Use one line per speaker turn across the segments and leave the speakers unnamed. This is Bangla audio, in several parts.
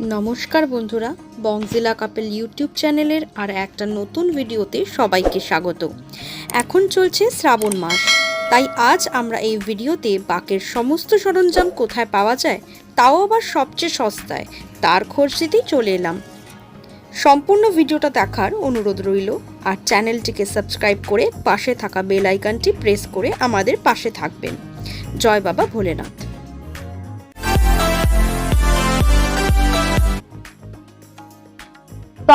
নমস্কার বন্ধুরা বংজিলা কাপেল ইউটিউব চ্যানেলের আর একটা নতুন ভিডিওতে সবাইকে স্বাগত। এখন চলছে শ্রাবণ মাস, তাই আজ আমরা এই ভিডিওতে বাকের সমস্ত সরঞ্জাম কোথায় পাওয়া যায়, তাও আবার সবচেয়ে সস্তায়, তার খোঁজ চলে এলাম। সম্পূর্ণ ভিডিওটা দেখার অনুরোধ রইল, আর চ্যানেলটিকে সাবস্ক্রাইব করে পাশে থাকা বেল আইকনটি প্রেস করে আমাদের পাশে থাকবেন। জয় বাবা ভোলেনাথ।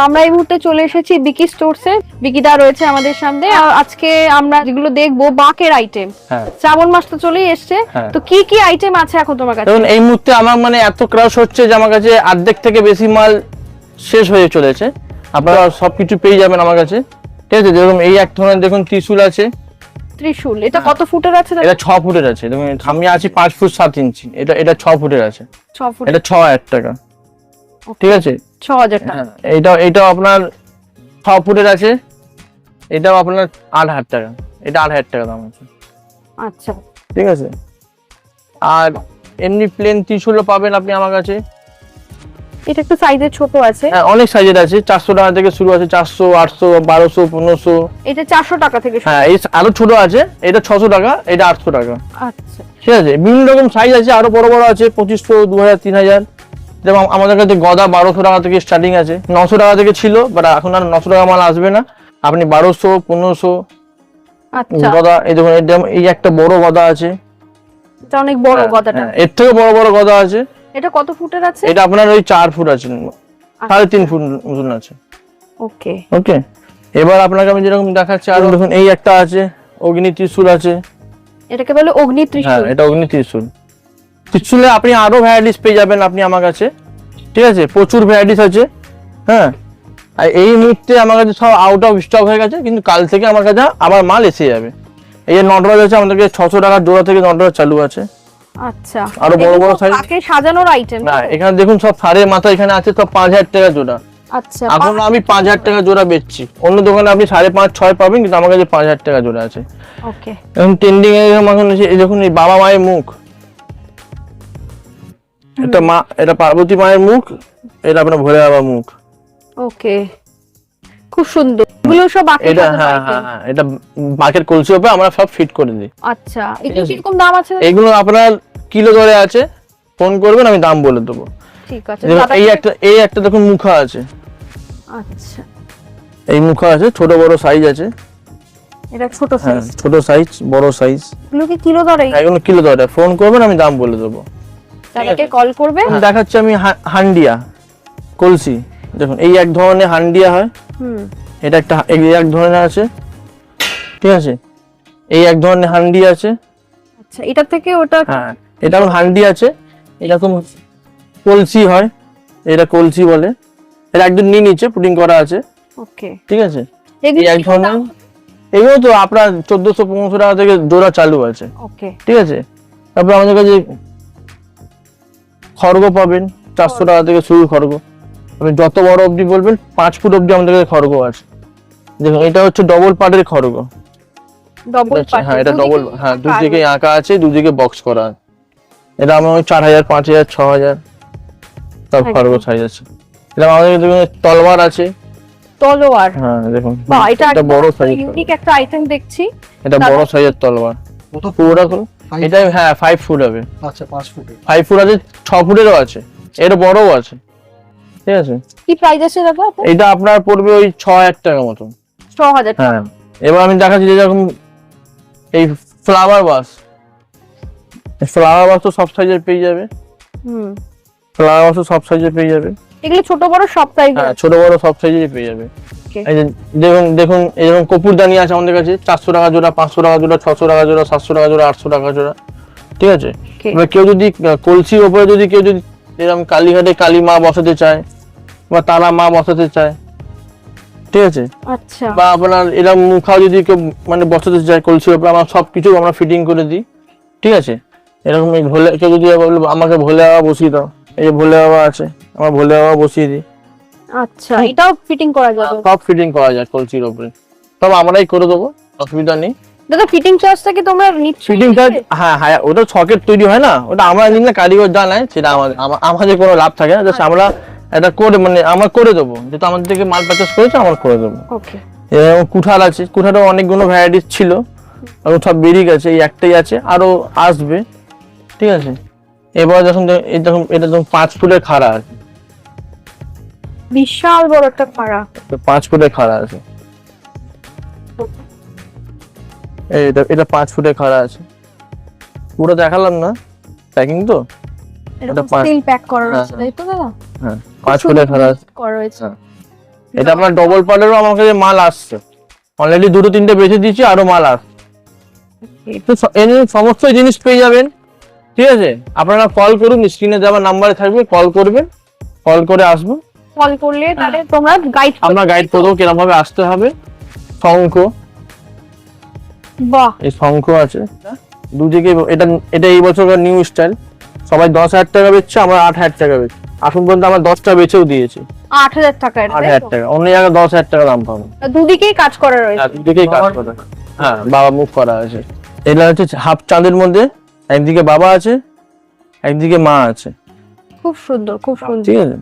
আমরা এই মুহূর্তে চলে এসেছি বিকি স্টোরসে বিকিদা রয়েছে আমাদের সামনে। আর আজকে আমরা যেগুলো দেখব বাকের আইটেম
হ্যাঁ।
শ্রাবণ মাস তো চলেই এসছে।
হ্যাঁ।
তো কি কি আইটেম আছে এখন তোমার কাছে?
দেখুন এই মুহূর্তে আমার মানে এত ক্রাশ হচ্ছে যে আমার কাছে অর্ধেক থেকে বেশি মাল শেষ হয়ে চলেছে। আপনারা সবকিছু পেয়ে যাবেন আমার কাছে। ঠিক আছে? যেরকম এই এক ধরনের দেখুন ত্রিশুল আছে।
ত্রিশূল এটা কত ফুটের আছে?
এটা ছ ফুটের আছে। দেখুন আমি আছি পাঁচ ফুট সাত ইঞ্চি। এটা এটা ছ ফুটের আছে।
ছ ফুট।
এটা ছ হাজার টাকা। ঠিক আছে?
ছ হাজার টাকা।
হ্যাঁ এইটা এইটাও আপনার ছ ফুটের আছে। এটাও আপনার আট হাজার টাকা। এটা আট হাজার টাকা দাম আছে।
আচ্ছা।
ঠিক আছে? আর এমনি প্লেন ত্রিশুলও পাবেন আপনি আমার কাছে।
এটা একটু সাইজে ছোট আছে।
হ্যাঁ অনেক সাইজের আছে। চারশো টাকা থেকে শুরু আছে। চারশো আটশো বারোশো পনেরোশো।
এটা চারশো টাকা থেকে
হ্যাঁ এই আরও ছোট আছে। এটা ছশো টাকা এটা আটশো টাকা।
আচ্ছা।
ঠিক আছে? বিভিন্ন রকম সাইজ আছে। আরও বড় বড় আছে। পঁচিশশো দু হাজার তিন হাজার যেমন আমাদের কাছে গদা বারোশো টাকা থেকে স্টার্টিং আছে। নশো টাকা থেকে ছিল বাট এখন আর নশো টাকা মাল আসবে না। আপনি বারোশো পনেরোশো
আচ্ছা।
গদা এই দেখুন এই একটা বড় গদা আছে।
এটা অনেক বড়
হ্যাঁ,
গদাটা।
হ্যাঁ, এর থেকে বড় বড় গদা আছে।
এটা কত ফুটের আছে?
এটা আপনার ওই চার ফুট আছে সাড়ে তিন ফুট মতন আছে।
ওকে।
ওকে? এবার আপনাকে আমি যেরকম দেখাচ্ছি আর দেখুন এই একটা আছে অগ্নি ত্রিশূল আছে।
এটাকে বলে অগ্নি
হ্যাঁ এটা অগ্নি ত্রিশূল ত্রিশূলে আপনি আরও ভ্যারাইটিস পেয়ে যাবেন আপনি আমার কাছে। ঠিক আছে? প্রচুর ভ্যারাইটিস আছে। হ্যাঁ? আর এই মুহূর্তে আমার কাছে সব আউট অফ স্টক হয়ে গেছে কিন্তু কাল থেকে আমার কাছে আবার মাল এসে যাবে। এই যে নটরাজ আছে আমাদের কাছে ছশো টাকার জোড়া থেকে নটরাজ চালু আছে।
আচ্ছা।
আরও বড় বড় সাইজ?
পাকে সাজানোর আইটেম
না এখানে দেখুন সব সাড়ে মাথা এখানে আছে সব পাঁচ হাজার টাকা জোড়া।
আচ্ছা
এখন আমি পাঁচ হাজার টাকা জোড়া বেচছি। অন্য দোকানে আপনি সাড়ে পাঁচ ছয় পাবেন কিন্তু আমার কাছে পাঁচ হাজার টাকা জোড়া আছে।
ওকে
এখন ট্রেন্ডিং এ এরকম এখন এই দেখুন এই বাবা মায়ের মুখ। এটা মা এটা পার্বতী মায়ের মুখ এটা আপনার ভোলে বাবার মুখ।
ওকে। খুব সুন্দর। এগুলো সব বাকি
এটা হ্যাঁ হ্যাঁ হ্যাঁ, এটা বাকের কলসি উপরে আমরা সব ফিট করে দিই।
আচ্ছা এগুলো। কীরকম দাম আছে?
এইগুলো আপনার কিলো ধরে আছে। ফোন করবেন আমি দাম বলে দেবো।
ঠিক আছে
এই একটা এই একটা দেখুন মুখা আছে।
আচ্ছা।
এই মুখা আছে ছোট বড় সাইজ আছে।
এটা ছোট
হ্যাঁ
সাইজ
ছোট সাইজ বড় সাইজ
এগুলো কি কিলো ধরে
এগুলো কিলো ধরে ফোন করবেন আমি দাম বলে দেবো।
দাদাকে কল করবে?
দেখাচ্ছি আমি হান্ডিয়া কলসি। দেখুন এই এক ধরনের হান্ডিয়া হয়।
হুম।
এটা একটা এই এক ধরনের আছে। ঠিক আছে? এই এক ধরনের হান্ডি আছে।
আচ্ছা এটা থেকে ওটা
হ্যাঁ এটা হান্ডি আছে। এরকম কলসি হয়। এটা কলসি বলে। এটা একদম নিয়ে নিচে পুটিং করা আছে।
ওকে।
ঠিক আছে? এই এক ধরনের এগুলো তো আপনার চোদ্দশো পনেরোশো টাকা থেকে জোড়া চালু আছে।
ওকে।
ঠিক আছে? তারপর আমাদের কাছে খড়গ পাবেন চারশো টাকা থেকে শুরু খড়গ। আপনি যত বড় অবধি বলবেন পাঁচ ফুট অবধি আমাদের কাছে খড়গ আছে। দেখুন এটা হচ্ছে ডবল পাটের খড়গ। হ্যাঁ এটা ডবল হ্যাঁ দুদিকে আঁকা আছে দুদিকে বক্স করা আছে। এটা আমার ওই চার হাজার পাঁচ হাজার ছ হাজার। সব। খড়গ সাইজ আছে এটা আমাদের তলবার আছে।
তলোয়ার
হ্যাঁ দেখুন।
এটা
বড় সাইজ
ইউনিক একটা আইটেম দেখছি।
এটা বড় সাইজের তলবার
কত
পুরোটা খুলো? এটা হ্যাঁ ফাইভ ফুট হবে।
আচ্ছা পাঁচ ফুটে
ফাইভ ফুট আছে ছ ফুটেরও আছে। এর বড়ও আছে। ঠিক আছে?
কি প্রাইস আছে দাদা
এটা আপনার পড়বে ওই ছ হাজার টাকা মতন।
ছ হাজার টাকা।
হ্যাঁ এবার আমি দেখাচ্ছি যে যেরকম এই ফ্লাওয়ার বাস ফ্লাওয়ার বাস তো সব সাইজের পেয়ে যাবে।
হুম।
ফ্লাওয়ার বাসও সব সাইজের পেয়ে যাবে।
এগুলো ছোট বড় সব সাইজ
হ্যাঁ ছোট বড় সব সাইজের পেয়ে যাবে। দেখুন দেখুন এরকম কপুরদানি আছে আমাদের কাছে চারশো টাকা জোড়া পাঁচশো টাকা জোড়া ছশো টাকা জোড়া সাতশো টাকা জোড়া আটশো টাকা জোড়া ঠিক আছে? এবার কেউ যদি কলসির ওপরে যদি কেউ যদি এরকম কালীঘাটে কালী মা বসাতে চায় বা তারা মা বসাতে চায় ঠিক আছে?
আচ্ছা।
বা আপনার এরকম মুখাও যদি কেউ মানে বসাতে চায় কলসির ওপরে আমরা সব কিছু আমরা ফিটিং করে দিই ঠিক আছে? এরকম এই ভোলে কেউ যদি আমাকে ভোলে বাবা বসিয়ে দাও এই যে ভোলে বাবা আছে আমরা ভোলে বাবা বসিয়ে দিই।
আচ্ছা এটাও ফিটিং করা যাবে।
সব ফিটিং করা যায় কলসির ওপরে সব আমরাই করে দেবো অসুবিধা নেই।
দাদা ফিটিং চার্জটা কি তোমরা নিচ্ছ
ফিটিং চার্জ হ্যাঁ হ্যাঁ ওটা ছকেট তৈরি হয় না? ওটা আমরা নিই না কারিগর জানায় সেটা আমাদের আমা- আমাদের কোনো লাভ থাকে না। জাস্ট আমরা এটা করে মানে আমরা করে দেবো। যেহেতু আমাদের থেকে মাল পারচেস করেছে আমরা করে দেবো।
ওকে
কুঠার আছে। কুঠারও অনেকগুলো ভ্যারাইটিস ছিল। আর সব বেরিয়ে গেছে এই একটাই আছে। আরও আসবে। ঠিক আছে? এবার যখন এটা যখন পাঁচ ফুটের খাড়া আছে।
বিশাল বড় একটা পাড়া
তো পাঁচ ফুটের খাড়া আছে। এই এটা এটা পাঁচ ফুটের খাড়া আছে। পুরো দেখালাম না প্যাকিং তো? পাঁচ-
স্টিল প্যাক করা
হ্যাঁ,
রয়েছে তাই তো দাদা?
হ্যাঁ পাঁচ ফুটের খাড়া আছে।
করা রয়েছে।
হ্যাঁ। এটা আপনার ডবল পার্টেরও আমার কাছে মাল আসছে। অলরেডি দুটো তিনটে বেঁচে দিয়েছি আরও মাল আসছে এর সমস্ত জিনিস পেয়ে যাবেন। ঠিক আছে? আপনারা কল করুন স্ক্রিনে দেওয়া নাম্বারে থাকবে কল করবেন। কল করে আসব।
কল করলে তাহলে তোমরা গাইড
আমরা গাইড করে দেবো কীরকম ভাবে আসতে হবে। শঙ্খ।
বাহ।
এই শঙ্খ আছে। দুদিকে এটা এটা এই বছর নিউ স্টাইল সবাই দশ হাজার টাকা বেচছে আমরা আট হাজার টাকা বেচছি এখন পর্যন্ত আমরা দশটা বেচেও দিয়েছি।
আট হাজার টাকা এটা,
আট হাজার? টাকা। অন্য জায়গায় দশ হাজার টাকা দাম পাবো।
দুদিকেই কাজ করা রয়েছে।
আর দুদিকেই কাজ করা। হ্যাঁ বাবা মুখ করা আছে। এটা হচ্ছে হাফ চাঁদের মধ্যে। একদিকে বাবা আছে একদিকে মা আছে।
খুব সুন্দর খুব সুন্দর।
ঠিক আছে।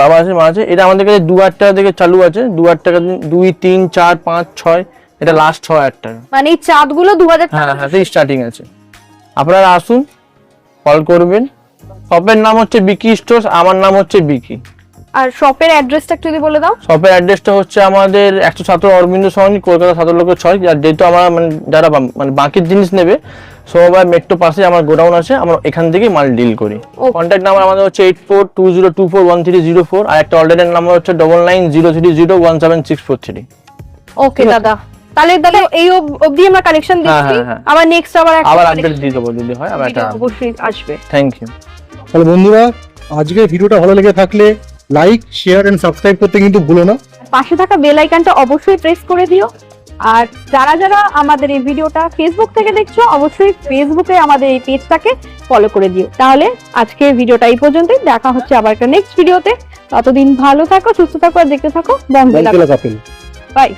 বাবা আছে মা আছে এটা আমাদের কাছে দু হাজার টাকা থেকে চালু আছে। দু হাজার টাকা দুই তিন চার পাঁচ ছয় এটা লাস্ট ছ হাজার টাকা।
মানে এই চাঁদগুলো দু হাজার
হ্যাঁ
টাকা
হ্যাঁ স্টার্টিং আছে। আপনারা আসুন কল করবেন। শপের নাম হচ্ছে বিকি স্টোর্স আমার নাম হচ্ছে বিকি
আর শপের অ্যাড্রেসটা একটু যদি বলে দাও।
শপের অ্যাড্রেসটা হচ্ছে আমাদের একশো সতেরো অরবিন্দ সরণি কলকাতা সতেরো লক্ষ ছয় আর যেহেতু আমরা মানে যারা মানে বাকির জিনিস নেবে মেট্রো পাশে আমার গোডাউন আছে আমরা এখান থেকেই মাল ডিল করি। কন্ট্যাক্ট নাম্বার আমাদের হচ্ছে eight four two zero two four one three zero four আর একটা অল্টারনেট নাম্বার হচ্ছে double nine zero three zero one seven six four three
okay দাদা। তাহলে দাদা এই অবধি আমরা কালেকশন
হ্যাঁ,
দিচ্ছি।
হ্যাঁ, হ্যাঁ।
আবার নেক্সট আবার
আবার আপডেট দিয়ে দেবো যদি হয়? আবার একটা
অবশ্যই আসবে।
থ্যাংক ইউ
তাহলে বন্ধুরা আজকের ভিডিওটা ভালো লেগে থাকলে লাইক শেয়ার এন্ড সাবস্ক্রাইব করতে কিন্তু ভুলো না।
পাশে থাকা বেল আইকনটা অবশ্যই প্রেস করে দিও। আর যারা যারা আমাদের এই ভিডিওটা ফেসবুক থেকে দেখছ অবশ্যই ফেসবুকে আমাদের এই পেজটাকে ফলো করে দিও। তাহলে আজকে ভিডিওটা এই পর্যন্তই। দেখা হচ্ছে আবার একটা নেক্সট ভিডিওতে ততদিন ভালো থাকো সুস্থ থাকো আর দেখতে থাকো। বন্ধ বাই